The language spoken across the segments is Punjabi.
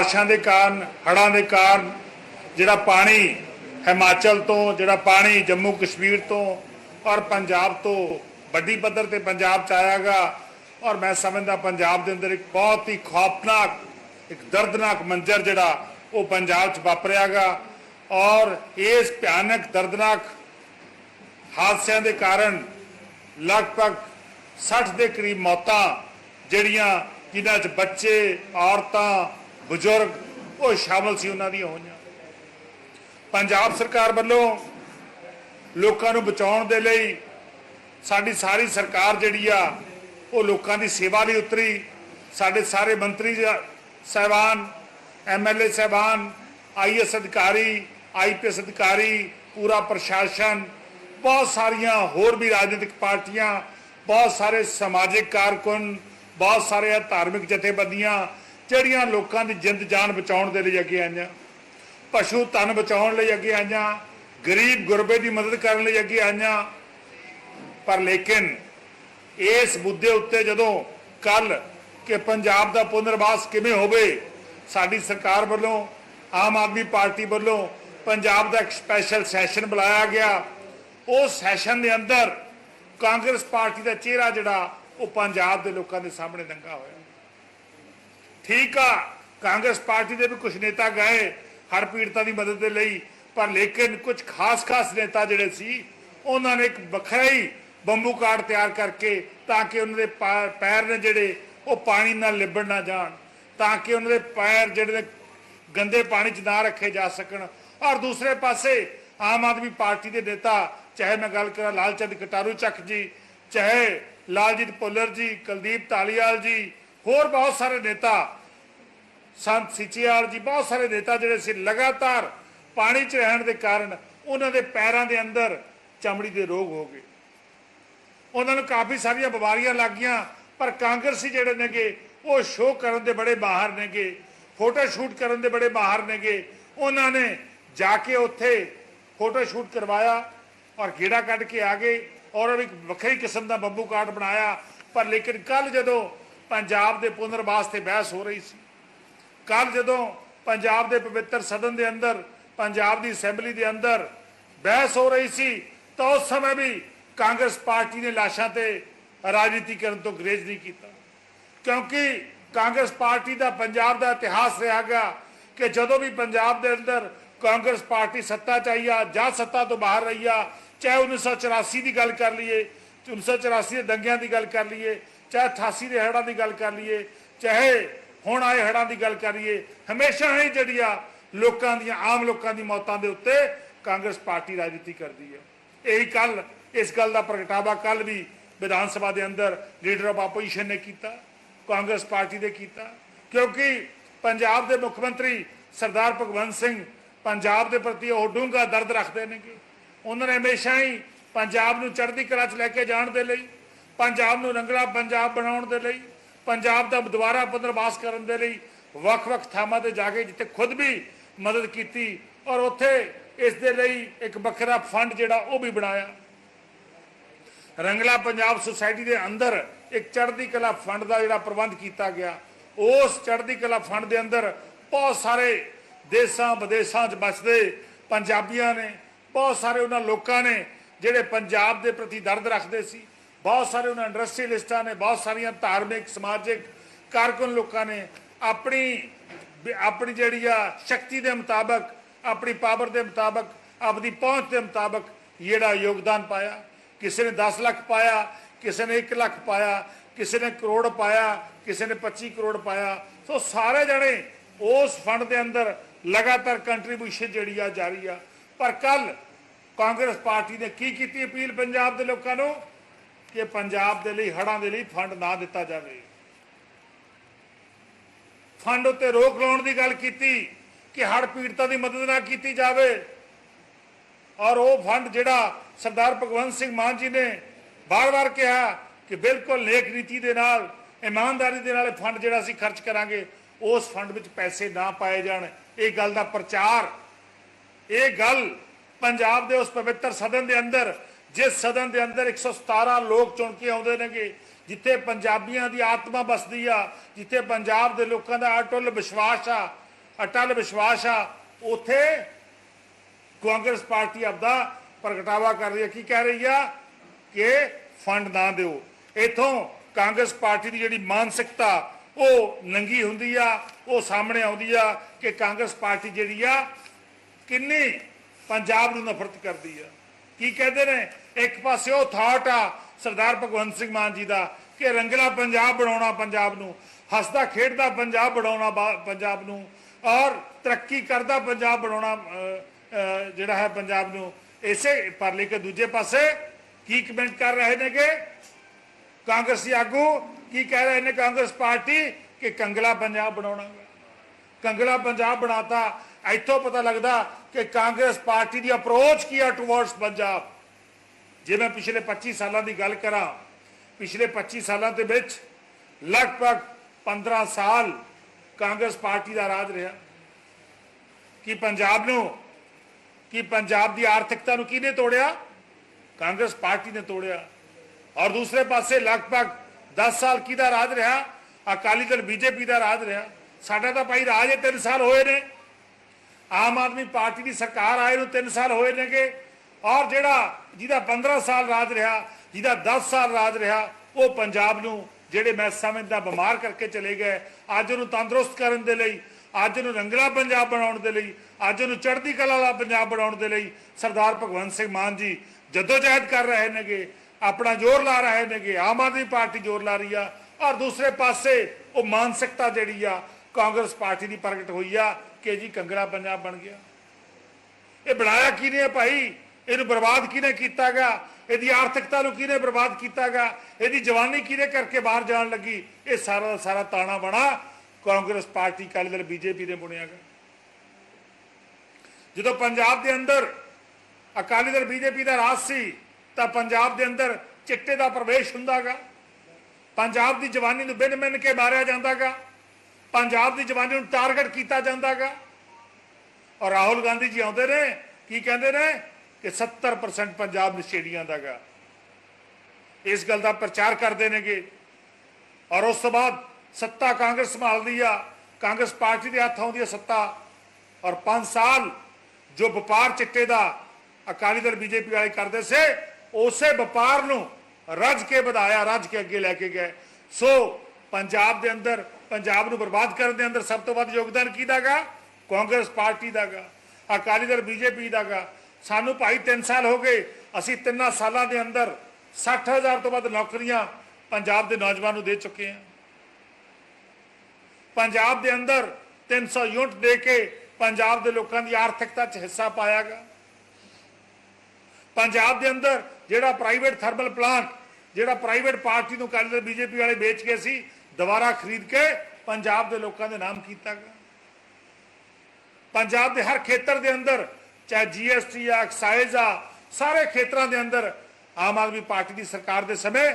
ਬਾਰਿਸ਼ਾਂ ਦੇ ਕਾਰਨ, ਹੜ੍ਹਾਂ ਦੇ ਕਾਰਨ ਜਿਹੜਾ ਪਾਣੀ ਹਿਮਾਚਲ ਤੋਂ, ਜਿਹੜਾ ਪਾਣੀ ਜੰਮੂ ਕਸ਼ਮੀਰ ਤੋਂ ਔਰ ਪੰਜਾਬ ਤੋਂ ਵੱਡੀ ਪੱਧਰ ਤੇ ਪੰਜਾਬ ਚ ਆਇਆਗਾ ਔਰ ਮੈਂ ਸਮਝਦਾ ਪੰਜਾਬ ਦੇ ਅੰਦਰ ਇੱਕ ਬਹੁਤ ਹੀ ਖੌਫਨਾਕ, ਇੱਕ ਦਰਦਨਾਕ ਮੰਜ਼ਰ ਜਿਹੜਾ ਉਹ ਪੰਜਾਬ ਚ ਵਾਪਰਿਆਗਾ ਔਰ ਇਸ ਭਿਆਨਕ, ਦਰਦਨਾਕ ਹਾਦਸਿਆਂ ਦੇ ਕਾਰਨ ਲਗਭਗ 60 ਦੇ ਕਰੀਬ ਮੌਤਾਂ ਜਿਹੜੀਆਂ ਜਿਨ੍ਹਾਂ 'ਚ ਬੱਚੇ, ਔਰਤਾਂ ਬਜ਼ੁਰਗ, ਉਹ ਸ਼ਾਮਲ ਸੀ ਉਹਨਾਂ ਦੀਆਂ ਹੋਈਆਂ। ਪੰਜਾਬ ਸਰਕਾਰ ਵੱਲੋਂ ਲੋਕਾਂ ਨੂੰ ਬਚਾਉਣ ਦੇ ਲਈ ਸਾਡੀ ਸਾਰੀ ਸਰਕਾਰ ਜਿਹੜੀ ਆ, ਉਹ ਲੋਕਾਂ ਦੀ ਸੇਵਾ ਲਈ ਉਤਰੀ। ਸਾਡੇ ਸਾਰੇ ਮੰਤਰੀ ਜ- ਸਾਹਿਬਾਨ ਐਮਐਲਏ ਸਾਹਿਬਾਨ ਆਈਐਸ ਅਧਿਕਾਰੀ ਆਈਪੀਐਸ ਅਧਿਕਾਰੀ, ਪੂਰਾ ਪ੍ਰਸ਼ਾਸਨ, ਬਹੁਤ ਸਾਰੀਆਂ ਹੋਰ ਵੀ ਰਾਜਨੀਤਿਕ ਪਾਰਟੀਆਂ, ਬਹੁਤ ਸਾਰੇ ਸਮਾਜਿਕ ਕਾਰਕੁਨ, ਬਹੁਤ ਸਾਰੇ ਧਾਰਮਿਕ ਜਥੇਬੰਦੀਆਂ ਜਿਹੜੀਆਂ ਲੋਕਾਂ ਦੀ ਜਿੰਦ ਜਾਨ ਬਚਾਉਣ ਦੇ ਲਈ ਅੱਗੇ ਆਈਆਂ, ਪਸ਼ੂ ਧਨ ਬਚਾਉਣ ਲਈ ਅੱਗੇ ਆਈਆਂ, ਗਰੀਬ ਗੁਰਬੇ ਦੀ ਮਦਦ ਕਰਨ ਲਈ ਅੱਗੇ ਆਈਆਂ, ਪਰ ਲੇਕਿਨ ਇਸ ਮੁੱਦੇ ਉੱਤੇ ਜਦੋਂ ਕੱਲ ਕਿ ਪੰਜਾਬ ਦਾ ਪੁਨਰਵਾਸ ਕਿਵੇਂ ਹੋਵੇ, ਸਾਡੀ ਸਰਕਾਰ ਵੱਲੋਂ, ਆਮ ਆਦਮੀ ਪਾਰਟੀ ਵੱਲੋਂ ਪੰਜਾਬ ਦਾ ਇੱਕ ਸਪੈਸ਼ਲ ਸੈਸ਼ਨ ਬੁਲਾਇਆ ਗਿਆ। ਉਹ ਸੈਸ਼ਨ ਦੇ ਅੰਦਰ ਕਾਂਗਰਸ ਪਾਰਟੀ ਦਾ ਚਿਹਰਾ ਜਿਹੜਾ ਉਹ ਪੰਜਾਬ ਦੇ ਲੋਕਾਂ ਦੇ ਸਾਹਮਣੇ ਨੰਗਾ ਹੋਇਆ। ਠੀਕ ਆ, ਕਾਂਗਰਸ ਪਾਰਟੀ ਦੇ ਵੀ ਕੁਝ ਨੇਤਾ ਗਏ, ਹਰ ਪੀੜਤਾਂ ਦੀ ਮਦਦ ਦੇ ਲਈ, ਪਰ ਲੇਕਿਨ ਕੁਝ ਖਾਸ-ਖਾਸ ਨੇਤਾ ਜਿਹੜੇ ਸੀ, ਉਹਨਾਂ ਨੇ ਇੱਕ ਵੱਖਰਾ ਹੀ ਬੰਬੂ ਕਾਰਡ ਤਿਆਰ ਕਰਕੇ ਤਾਂ ਕਿ ਉਹਨਾਂ ਦੇ ਪਾ- ਪੈਰ ਨੇ ਜਿਹੜੇ, ਉਹ ਪਾਣੀ ਨਾਲ ਲਿਬੜ ਨਾ ਜਾਣ, ਤਾਂ ਕਿ ਉਹਨਾਂ ਦੇ ਪੈਰ ਜਿਹੜੇ ਨੇ ਗੰਦੇ ਪਾਣੀ 'ਚ ਨਾ ਰੱਖੇ ਜਾ ਸਕਣ। ਔਰ ਦੂਸਰੇ ਪਾਸੇ ਆਮ ਆਦਮੀ ਪਾਰਟੀ ਦੇ ਨੇਤਾ, ਚਾਹੇ ਮੈਂ ਗੱਲ ਕਰਾਂ ਲਾਲਚੰਦ ਕਟਾਰੂ ਚੱਕ ਜੀ, ਚਾਹੇ ਲਾਲਜੀਤ ਭੁੱਲਰ ਜੀ, ਕੁਲਦੀਪ ਧਾਲੀਵਾਲ ਜੀ ਹੋਰ ਬਹੁਤ ਸਾਰੇ ਨੇਤਾ, ਸੰਤ ਸਿਚਿਆਲ ਜੀ, ਬਹੁਤ ਸਾਰੇ ਨੇਤਾ ਜਿਹੜੇ ਸੀ ਲਗਾਤਾਰ ਪਾਣੀ 'ਚ ਰਹਿਣ ਦੇ ਕਾਰਨ ਉਹਨਾਂ ਦੇ ਪੈਰਾਂ ਦੇ ਅੰਦਰ ਚਮੜੀ ਦੇ ਰੋਗ ਹੋ ਗਏ। ਉਹਨਾਂ ਨੂੰ ਕਾਫੀ ਸਾਰੀਆਂ ਬਿਮਾਰੀਆਂ ਲੱਗ ਗਈਆਂ, ਪਰ ਕਾਂਗਰਸੀ ਜਿਹੜੇ ਨੇਗੇ, ਉਹ ਸ਼ੋਅ ਕਰਨ ਦੇ ਬੜੇ ਮਾਹਰ ਨੇਗੇ ਫੋਟੋ ਸ਼ੂਟ ਕਰਨ ਦੇ ਬੜੇ ਮਾਹਰ ਨੇਗੇ। ਉਹਨਾਂ ਨੇ ਜਾ ਕੇ ਉੱਥੇ ਫੋਟੋ ਸ਼ੂਟ ਕਰਵਾਇਆ ਔਰ ਗੇੜਾ ਕੱਢ ਕੇ ਆ ਗਏ ਔਰ ਇੱਕ ਵੱਖਰੀ ਕਿਸਮ ਦਾ ਬੱਬੂ ਕਾਟ ਬਣਾਇਆ। ਪਰ ਲੇਕਿਨ ਕੱਲ ਜਦੋਂ ਪੰਜਾਬ ਦੇ ਪੁਨਰਵਾਸ ਤੇ ਬਹਿਸ ਹੋ ਰਹੀ ਸੀ। ਕੱਲ ਜਦੋਂ ਪੰਜਾਬ ਦੇ ਪਵਿੱਤਰ ਸਦਨ ਦੇ ਅੰਦਰ, ਪੰਜਾਬ ਦੀ ਅਸੈਂਬਲੀ ਦੇ ਅੰਦਰ ਬਹਿਸ ਹੋ ਰਹੀ ਸੀ, ਤਾਂ ਉਸ ਸਮੇਂ ਵੀ ਕਾਂਗਰਸ ਪਾਰਟੀ ਨੇ ਲਾਸ਼ਾਂ ਤੇ ਰਾਜਨੀਤੀ ਕਰਨ ਤੋਂ ਗਰੇਜ ਨਹੀਂ ਕੀਤਾ। ਕਿਉਂਕਿ ਕਾਂਗਰਸ ਪਾਰਟੀ ਦਾ ਪੰਜਾਬ ਦਾ ਇਤਿਹਾਸ ਰਿਹਾ ਗਿਆ ਕਿ ਜਦੋਂ ਵੀ ਪੰਜਾਬ ਦੇ ਅੰਦਰ ਕਾਂਗਰਸ ਪਾਰਟੀ ਸੱਤਾ ਚ ਆਈ ਆ ਜਾਂ ਸੱਤਾ ਤੋਂ ਬਾਹਰ ਰਹੀ ਆ, ਚਾਹੇ 1984 ਦੀ ਗੱਲ ਕਰ ਲਈਏ 1984 ਦੇ ਦੰਗਿਆਂ ਦੀ ਗੱਲ ਕਰ ਲਈਏ ਚਾਹੇ 88 ਦੇ ਹੜ੍ਹਾਂ ਦੀ ਗੱਲ ਕਰ ਲਈਏ, ਚਾਹੇ ਹੁਣ ਆਏ ਹੜ੍ਹਾਂ ਦੀ ਗੱਲ ਕਰ ਲਈਏ, ਹਮੇਸ਼ਾ ਹੀ ਜਿਹੜੀ ਆ ਲੋਕਾਂ ਦੀਆਂ, ਆਮ ਲੋਕਾਂ ਦੀ ਮੌਤਾਂ ਦੇ ਉੱਤੇ ਕਾਂਗਰਸ ਪਾਰਟੀ ਰਾਜਨੀਤੀ ਕਰਦੀ ਹੈ। ਇਹੀ ਕੱਲ ਇਸ ਗੱਲ ਦਾ ਪ੍ਰਗਟਾਵਾ ਕੱਲ ਵੀ ਵਿਧਾਨ ਸਭਾ ਦੇ ਅੰਦਰ ਲੀਡਰ ਆਫ ਆਪੋਜੀਸ਼ਨ ਨੇ ਕੀਤਾ, ਕਾਂਗਰਸ ਪਾਰਟੀ ਦੇ ਕੀਤਾ, ਕਿਉਂਕਿ ਪੰਜਾਬ ਦੇ ਮੁੱਖ ਮੰਤਰੀ ਸਰਦਾਰ ਭਗਵੰਤ ਸਿੰਘ ਪੰਜਾਬ ਦੇ ਪ੍ਰਤੀ ਉਹ ਡੂੰਘਾ ਦਰਦ ਰੱਖਦੇ ਨੇਗੇ। ਉਹਨਾਂ ਨੇ ਹਮੇਸ਼ਾ ਹੀ ਪੰਜਾਬ ਨੂੰ ਚੜ੍ਹਦੀ ਕਲਾ 'ਚ ਲੈ ਕੇ ਜਾਣ ਦੇ ਲਈ ਪੰਜਾਬ ਨੂੰ ਰੰਗਲਾ ਪੰਜਾਬ ਬਣਾਉਣ ਦੇ ਲਈ, ਪੰਜਾਬ ਦਾ ਦੁਬਾਰਾ ਪੁਨਰਵਾਸ ਕਰਨ ਦੇ ਲਈ ਵੱਖ-ਵੱਖ ਥਾਵਾਂ ਤੇ ਜਾ ਕੇ ਜਿੱਥੇ ਖੁਦ ਵੀ ਮਦਦ ਕੀਤੀ ਔਰ ਉੱਥੇ ਇਸ ਦੇ ਲਈ ਇੱਕ ਵੱਖਰਾ ਫੰਡ ਜਿਹੜਾ ਉਹ ਵੀ ਬਣਾਇਆ। ਰੰਗਲਾ ਪੰਜਾਬ ਸੁਸਾਇਟੀ ਦੇ ਅੰਦਰ ਇੱਕ ਚੜ੍ਹਦੀ ਕਲਾ ਫੰਡ ਦਾ ਜਿਹੜਾ ਪ੍ਰਬੰਧ ਕੀਤਾ ਗਿਆ, ਉਸ ਚੜ੍ਹਦੀ ਕਲਾ ਫੰਡ ਦੇ ਅੰਦਰ ਬਹੁਤ ਸਾਰੇ ਦੇਸ਼ਾਂ ਵਿਦੇਸ਼ਾਂ 'ਚ ਬਸਦੇ ਪੰਜਾਬੀਆਂ ਨੇ, ਬਹੁਤ ਸਾਰੇ ਉਹਨਾਂ ਲੋਕਾਂ ਨੇ ਜਿਹੜੇ ਪੰਜਾਬ ਦੇ ਪ੍ਰਤੀ ਦਰਦ ਰੱਖਦੇ ਸੀ। ਬਹੁਤ ਸਾਰੇ ਉਹਨਾਂ ਇੰਡਸਟਰੀਅਲਿਸਟਾਂ ਨੇ, ਬਹੁਤ ਸਾਰੀਆਂ ਧਾਰਮਿਕ, ਸਮਾਜਿਕ ਕਾਰਕੁਨ ਲੋਕਾਂ ਨੇ ਆਪਣੀ ਆਪਣੀ ਜਿਹੜੀ ਆ ਸ਼ਕਤੀ ਦੇ ਮੁਤਾਬਕ, ਆਪਣੀ ਪਾਵਰ ਦੇ ਮੁਤਾਬਕ ਆਪਣੀ ਪਹੁੰਚ ਦੇ ਮੁਤਾਬਕ ਜਿਹੜਾ ਯੋਗਦਾਨ ਪਾਇਆ। ਕਿਸੇ ਨੇ 10 ਲੱਖ ਪਾਇਆ, ਕਿਸੇ ਨੇ 1 ਲੱਖ ਪਾਇਆ, ਕਿਸੇ ਨੇ ਕਰੋੜ ਪਾਇਆ, ਕਿਸੇ ਨੇ 25 ਕਰੋੜ ਪਾਇਆ। ਸੋ ਸਾਰੇ ਜਣੇ ਉਸ ਫੰਡ ਦੇ ਅੰਦਰ ਲਗਾਤਾਰ ਕੰਟਰੀਬਿਊਸ਼ਨ ਜਿਹੜੀ ਆ ਜਾਰੀ ਆ। ਪਰ ਕੱਲ ਕਾਂਗਰਸ ਪਾਰਟੀ ਨੇ ਕੀ ਕੀਤੀ ਅਪੀਲ ਪੰਜਾਬ ਦੇ ਲੋਕਾਂ ਨੂੰ? ਕਿ ਪੰਜਾਬ ਦੇ ਲਈ, ਹੜ੍ਹਾਂ ਦੇ ਲਈ ਫੰਡ ਨਾ ਦਿੱਤਾ ਜਾਵੇ। ਫੰਡ ਉੱਤੇ ਰੋਕ ਲਾਉਣ ਦੀ ਗੱਲ ਕੀਤੀ, ਕਿ ਹੜ੍ਹ ਪੀੜਤਾਂ ਦੀ ਮਦਦ ਨਾ ਕੀਤੀ ਜਾਵੇ। ਔਰ ਉਹ ਫੰਡ ਜਿਹੜਾ ਸਰਦਾਰ ਭਗਵੰਤ ਸਿੰਘ ਮਾਨ ਜੀ ਨੇ ਬਾਰ-ਬਾਰ ਕਿਹਾ ਕਿ ਬਿਲਕੁਲ ਨੇਕ ਨੀਤੀ ਦੇ ਨਾਲ, ਇਮਾਨਦਾਰੀ ਦੇ ਨਾਲ ਫੰਡ ਜਿਹੜਾ ਅਸੀਂ ਖਰਚ ਕਰਾਂਗੇ, ਉਸ ਫੰਡ ਵਿੱਚ ਪੈਸੇ ਨਾ ਪਾਏ ਜਾਣ। ਇਹ ਗੱਲ ਦਾ ਪ੍ਰਚਾਰ, ਇਹ ਗੱਲ ਪੰਜਾਬ ਦੇ ਉਸ ਪਵਿੱਤਰ ਸਦਨ ਦੇ ਅੰਦਰ ਜਿਸ ਸਦਨ ਦੇ ਅੰਦਰ 117 ਲੋਕ ਚੁਣ ਕੇ ਆਉਂਦੇ ਨੇਗੇ, ਜਿੱਥੇ ਪੰਜਾਬੀਆਂ ਦੀ ਆਤਮਾ ਬਸਦੀ ਆ, ਜਿੱਥੇ ਪੰਜਾਬ ਦੇ ਲੋਕਾਂ ਦਾ ਅਟੁੱਲ ਵਿਸ਼ਵਾਸ ਆ, ਅਟਲ ਵਿਸ਼ਵਾਸ ਆ, ਉਥੇ ਕਾਂਗਰਸ ਪਾਰਟੀ ਆਪਦਾ ਪ੍ਰਗਟਾਵਾ ਕਰ ਰਹੀ ਹੈ। ਕੀ ਕਹਿ ਰਹੀ ਆ? ਕਿ ਫੰਡ ਨਾ ਦਿਓ। ਇਥੋਂ ਕਾਂਗਰਸ ਪਾਰਟੀ ਦੀ ਜਿਹੜੀ ਮਾਨਸਿਕਤਾ, ਉਹ ਨੰਗੀ ਹੁੰਦੀ ਆ, ਉਹ ਸਾਹਮਣੇ ਆਉਂਦੀ ਆ ਕਿ ਕਾਂਗਰਸ ਪਾਰਟੀ ਜਿਹੜੀ ਆ, ਕਿੰਨੀ ਪੰਜਾਬ ਨੂੰ ਨਫ਼ਰਤ ਕਰਦੀ ਆ। ਕੀ ਕਹਿੰਦੇ ਨੇ? ਇੱਕ ਪਾਸੇ ਉਹ ਥਾਟ ਆ ਸਰਦਾਰ ਭਗਵੰਤ ਸਿੰਘ ਮਾਨ ਜੀ ਦਾ ਕਿ ਰੰਗਲਾ ਪੰਜਾਬ ਬਣਾਉਣਾ ਪੰਜਾਬ ਨੂੰ, ਹੱਸਦਾ ਖੇਡਦਾ ਪੰਜਾਬ ਬਣਾਉਣਾ ਪੰਜਾਬ ਨੂੰ ਔਰ ਤਰੱਕੀ ਕਰਦਾ ਪੰਜਾਬ ਬਣਾਉਣਾ ਜਿਹੜਾ ਹੈ ਪੰਜਾਬ ਨੂੰ। ਇਸੇ ਪਰ ਲੈ ਕੇ ਦੂਜੇ ਪਾਸੇ ਕੀ ਕਮੈਂਟ ਕਰ ਰਹੇ ਨੇ ਕਿ ਕਾਂਗਰਸੀ ਆਗੂ ਕੀ ਕਹਿ ਰਹੇ ਨੇ ਕਾਂਗਰਸ ਪਾਰਟੀ ਕਿ ਕੰਗਲਾ ਪੰਜਾਬ ਬਣਾਉਣਾ। ਕੰਗਲਾ ਪੰਜਾਬ ਬਣਾਤਾ, ਇੱਥੋਂ ਪਤਾ ਲੱਗਦਾ ਕਿ ਕਾਂਗਰਸ ਪਾਰਟੀ ਦੀ ਅਪਰੋਚ ਕੀ ਆ ਟੁਵਰਡਸ ਪੰਜਾਬ। ਜੇ ਮੈਂ ਪਿਛਲੇ 25 ਸਾਲਾਂ ਦੀ ਗੱਲ ਕਰਾਂ, ਪਿਛਲੇ 25 ਸਾਲਾਂ ਦੇ ਵਿੱਚ ਲਗਭਗ 15 ਸਾਲ ਕਾਂਗਰਸ ਪਾਰਟੀ ਦਾ ਰਾਜ ਰਿਹਾ। ਕਿ ਪੰਜਾਬ ਨੂੰ, ਕਿ ਪੰਜਾਬ ਦੀ ਆਰਥਿਕਤਾ ਨੂੰ ਕਿਹਨੇ ਤੋੜਿਆ? ਕਾਂਗਰਸ ਪਾਰਟੀ ਨੇ ਤੋੜਿਆ। ਔਰ ਦੂਸਰੇ ਪਾਸੇ ਲਗਭਗ 10 ਸਾਲ ਕਿਹਦਾ ਰਾਜ ਰਿਹਾ? ਅਕਾਲੀ ਦਲ ਬੀਜੇਪੀ ਦਾ ਰਾਜ ਰਿਹਾ। ਸਾਡਾ ਤਾਂ ਭਾਈ ਰਾਜ ਇਹ 3 ਸਾਲ ਹੋਏ ਨੇ। ਆਮ ਆਦਮੀ ਪਾਰਟੀ ਦੀ ਸਰਕਾਰ ਆਏ ਨੂੰ 3 ਸਾਲ ਹੋਏ ਨੇਗੇ। ਔਰ ਜਿਹੜਾ ਜਿਹਦਾ 15 ਸਾਲ ਰਾਜ ਰਿਹਾ, ਜਿਹਦਾ 10 ਸਾਲ ਰਾਜ ਰਿਹਾ, ਉਹ ਪੰਜਾਬ ਨੂੰ ਜਿਹੜੇ ਮੈਂ ਸਮਝਦਾ ਬਿਮਾਰ ਕਰਕੇ ਚਲੇ ਗਏ, ਅੱਜ ਉਹਨੂੰ ਤੰਦਰੁਸਤ ਕਰਨ ਦੇ ਲਈ, ਅੱਜ ਨੂੰ ਰੰਗਲਾ ਪੰਜਾਬ ਬਣਾਉਣ ਦੇ ਲਈ, ਅੱਜ ਉਹਨੂੰ ਚੜ੍ਹਦੀ ਕਲਾ ਵਾਲਾ ਪੰਜਾਬ ਬਣਾਉਣ ਦੇ ਲਈ ਸਰਦਾਰ ਭਗਵੰਤ ਸਿੰਘ ਮਾਨ ਜੀ ਜਦੋਜਹਿਦ ਕਰ ਰਹੇ ਨੇਗੇ, ਆਪਣਾ ਜ਼ੋਰ ਲਾ ਰਹੇ ਨੇਗੇ, ਆਮ ਆਦਮੀ ਪਾਰਟੀ ਜ਼ੋਰ ਲਾ ਰਹੀ ਆ, ਔਰ ਦੂਸਰੇ ਪਾਸੇ ਉਹ ਮਾਨਸਿਕਤਾ ਜਿਹੜੀ ਆ, ਕਾਂਗਰਸ ਪਾਰਟੀ ਦੀ ਪ੍ਰਗਟ ਹੋਈ ਆ, ਕਿ ਜੀ ਕੰਗੜਾ ਪੰਜਾਬ ਬਣ ਗਿਆ। ਇਹ ਬਣਾਇਆ ਕੀ ਹੈ ਭਾਈ? ਇਹਨੂੰ ਬਰਬਾਦ ਕਿਹਨੇ ਕੀਤਾਗਾ? ਇਹਦੀ ਆਰਥਿਕਤਾ ਨੂੰ ਕਿਹਨੇ ਬਰਬਾਦ ਕੀਤਾਗਾ? ਇਹਦੀ ਜਵਾਨੀ ਕਿਹਨੇ ਕਰਕੇ ਬਾਹਰ ਜਾਣ ਲੱਗੀ? ਇਹ ਸਾਰਾ ਦਾ ਸਾਰਾ ਤਾਣਾ ਬਣਾ ਕਾਂਗਰਸ ਪਾਰਟੀ ਅਕਾਲੀ ਦਲ, ਬੀਜੇਪੀ ਨੇ ਬੁਣਿਆਗਾ ਜਦੋਂ ਪੰਜਾਬ ਦੇ ਅੰਦਰ ਅਕਾਲੀ ਦਲ, ਬੀਜੇਪੀ ਦਾ ਰਾਜ ਸੀ, ਤਾਂ ਪੰਜਾਬ ਦੇ ਅੰਦਰ ਚਿੱਟੇ ਦਾ ਪ੍ਰਵੇਸ਼ ਹੁੰਦਾਗਾ। ਪੰਜਾਬ ਦੀ ਜਵਾਨੀ ਨੂੰ ਬਿਨ ਮਿੰਨ ਕੇ ਮਾਰਿਆ ਜਾਂਦਾਗਾ। ਪੰਜਾਬ ਦੀ ਜਵਾਨੀ ਨੂੰ ਟਾਰਗੇਟ ਕੀਤਾ ਜਾਂਦਾਗਾ। ਔਰ ਰਾਹੁਲ ਗਾਂਧੀ ਜੀ ਆਉਂਦੇ ਨੇ, ਕੀ ਕਹਿੰਦੇ ਨੇ? ਕਿ 70% ਪੰਜਾਬ ਨਸ਼ੇੜੀਆਂ ਦਾਗਾ ਇਸ ਗੱਲ ਦਾ ਪ੍ਰਚਾਰ ਕਰਦੇ ਨੇਗੇ। ਔਰ ਉਸ ਤੋਂ ਬਾਅਦ ਸੱਤਾ ਕਾਂਗਰਸ ਸੰਭਾਲਦੀ ਆ। ਕਾਂਗਰਸ ਪਾਰਟੀ ਦੇ ਹੱਥ ਆਉਂਦੀ ਆ ਸੱਤਾ। ਔਰ 5 ਸਾਲ ਜੋ ਵਪਾਰ ਚਿੱਟੇ ਦਾ ਅਕਾਲੀ ਦਲ ਬੀਜੇਪੀ ਵਾਲੇ ਕਰਦੇ ਸੀ, ਉਸੇ ਵਪਾਰ ਨੂੰ ਰੱਜ ਕੇ ਵਧਾਇਆ, ਰੱਜ ਕੇ ਅੱਗੇ ਲੈ ਕੇ ਗਏ। ਸੋ ਪੰਜਾਬ ਦੇ ਅੰਦਰ, ਪੰਜਾਬ ਨੂੰ ਬਰਬਾਦ ਕਰਨ ਦੇ ਅੰਦਰ ਸਭ ਤੋਂ ਵੱਧ ਯੋਗਦਾਨ ਕਿਹਦਾਗਾ ਕਾਂਗਰਸ ਪਾਰਟੀ ਦਾਗਾ ਅਕਾਲੀ ਦਲ ਬੀਜੇਪੀ ਦਾਗਾ ਸਾਨੂੰ ਭਾਈ 3 ਸਾਲ ਹੋ ਗਏ, ਅਸੀਂ ਤਿੰਨਾਂ ਸਾਲਾਂ ਦੇ ਅੰਦਰ 60000 ਤੋਂ ਵੱਧ ਨੌਕਰੀਆਂ ਪੰਜਾਬ ਦੇ ਨੌਜਵਾਨ ਨੂੰ ਦੇ ਚੁੱਕੇ ਹਾਂ। ਪੰਜਾਬ ਦੇ ਅੰਦਰ 300 ਯੂਨਿਟ ਦੇ ਕੇ ਪੰਜਾਬ ਦੇ ਲੋਕਾਂ ਦੀ ਆਰਥਿਕਤਾ 'ਚ ਹਿੱਸਾ ਪਾਇਆਗਾ ਪੰਜਾਬ ਦੇ ਅੰਦਰ ਜਿਹੜਾ ਪ੍ਰਾਈਵੇਟ ਥਰਮਲ ਪਲਾਂਟ, ਜਿਹੜਾ ਪ੍ਰਾਈਵੇਟ ਪਾਰਟੀ ਨੂੰ ਕੱਲ ਦੇ ਬੀਜੇਪੀ ਵਾਲੇ ਵੇਚ ਕੇ ਸੀ, ਦੁਬਾਰਾ ਖਰੀਦ ਕੇ ਪੰਜਾਬ ਦੇ ਲੋਕਾਂ ਦੇ ਨਾਮ ਕੀਤਾ ਗਿਆ। ਪੰਜਾਬ ਦੇ ਹਰ ਖੇਤਰ ਦੇ ਅੰਦਰ ਚਾਹੇ ਜੀਐਸਟੀ ਆ ਐਕਸਾਈਜ਼ ਆ, ਸਾਰੇ ਖੇਤਰਾਂ ਦੇ ਅੰਦਰ ਆਮ ਆਦਮੀ ਪਾਰਟੀ ਦੀ ਸਰਕਾਰ ਦੇ ਸਮੇਂ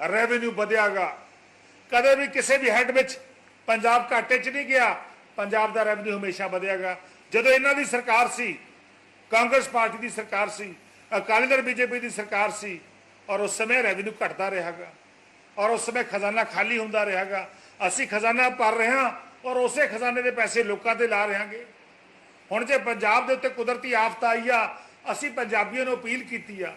ਰੈਵਨਿਊ ਵਧਿਆਗਾ। ਕਦੇ ਵੀ ਕਿਸੇ ਵੀ ਹੈੱਡ ਵਿੱਚ ਪੰਜਾਬ ਘਾਟੇ 'ਚ ਨਹੀਂ ਗਿਆ, ਪੰਜਾਬ ਦਾ ਰੈਵਨਿਊ ਹਮੇਸ਼ਾ ਵਧਿਆਗਾ। ਜਦੋਂ ਇਹਨਾਂ ਦੀ ਸਰਕਾਰ ਸੀ, ਕਾਂਗਰਸ ਪਾਰਟੀ ਦੀ ਸਰਕਾਰ ਸੀ, ਅਕਾਲੀ ਦਲ ਬੀਜੇਪੀ ਦੀ ਸਰਕਾਰ ਸੀ, ਔਰ ਉਸ ਸਮੇਂ ਰੈਵਨਿਊ ਘਟਦਾ ਰਿਹਾਗਾ, ਔਰ ਉਸ ਸਮੇਂ ਖਜ਼ਾਨਾ ਖਾਲੀ ਹੁੰਦਾ ਰਿਹਾਗਾ। ਅਸੀਂ ਖਜ਼ਾਨਾ ਭਰ ਰਹੇ ਹਾਂ ਔਰ ਉਸੇ ਖਜ਼ਾਨੇ ਦੇ ਪੈਸੇ ਲੋਕਾਂ ਤੇ ਲਾ ਰਹਾਂਗੇ। ਹੁਣ ਜੇ ਪੰਜਾਬ ਦੇ ਉੱਤੇ ਕੁਦਰਤੀ ਆਫਤ ਆਈ ਆ, ਅਸੀਂ ਪੰਜਾਬੀਆਂ ਨੂੰ ਅਪੀਲ ਕੀਤੀ ਆ,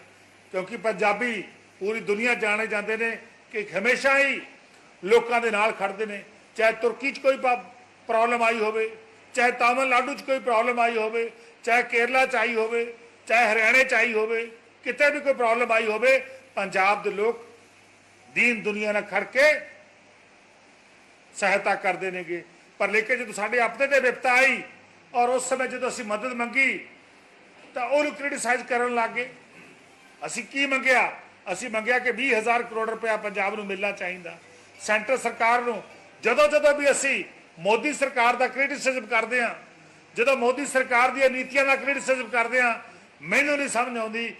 ਕਿਉਂਕਿ ਪੰਜਾਬੀ ਪੂਰੀ ਦੁਨੀਆ ਜਾਣੇ ਜਾਂਦੇ ਨੇ ਕਿ ਹਮੇਸ਼ਾ ਹੀ ਲੋਕਾਂ ਦੇ ਨਾਲ ਖੜਦੇ ਨੇ। ਚਾਹੇ ਤੁਰਕੀ 'ਚ ਕੋਈ ਪ੍ਰੋਬਲਮ ਆਈ ਹੋਵੇ, ਚਾਹੇ ਤਾਮਿਲਨਾਡੂ 'ਚ ਕੋਈ ਪ੍ਰੋਬਲਮ ਆਈ ਹੋਵੇ, ਚਾਹੇ ਕੇਰਲਾ 'ਚ ਆਈ ਹੋਵੇ, ਚਾਹੇ ਹਰਿਆਣੇ 'ਚ ਆਈ ਹੋਵੇ, ਕਿਤੇ ਵੀ ਕੋਈ ਪ੍ਰੋਬਲਮ ਆਈ ਹੋਵੇ, ਪੰਜਾਬ ਦੇ ਲੋਕ ਦੀਨ ਦੁਨੀਆ ਨਾਲ ਖੜ ਕੇ ਸਹਾਇਤਾ ਕਰਦੇ ਨੇਗੇ। ਪਰ ਲੇਕਿਨ ਜਦੋਂ ਸਾਡੇ ਆਪਣੇ ਤੇ ਵਿਪਤਾ ਆਈ ਔਰ ਉਸ ਸਮੇਂ ਜਦੋਂ ਅਸੀਂ ਮਦਦ ਮੰਗੀ ਤਾਂ ਉਹਨੂੰ ਕ੍ਰਿਟਿਸਾਈਜ਼ ਕਰਨ ਲੱਗ ਗਏ। ਅਸੀਂ ਕੀ ਮੰਗਿਆ? ਅਸੀਂ ਮੰਗਿਆ ਕਿ 20000 ਕਰੋੜ ਰੁਪਇਆ ਪੰਜਾਬ ਨੂੰ ਮਿਲਣਾ ਚਾਹੀਦਾ। ਸੈਂਟਰ ਸਰਕਾਰ ਨੂੰ ਜਦੋਂ ਜਦੋਂ ਵੀ ਅਸੀਂ ਮੋਦੀ ਸਰਕਾਰ ਦਾ ਕ੍ਰਿਟਿਸਿਜ਼ਮ ਕਰਦੇ ਹਾਂ, ਜਦੋਂ ਮੋਦੀ ਸਰਕਾਰ ਦੀਆਂ ਨੀਤੀਆਂ ਦਾ ਕ੍ਰਿਟਿਸਿਜ਼ਮ ਕਰਦੇ ਹਾਂ, ਮੈਨੂੰ ਨਹੀਂ ਸਮਝ ਆਉਂਦੀ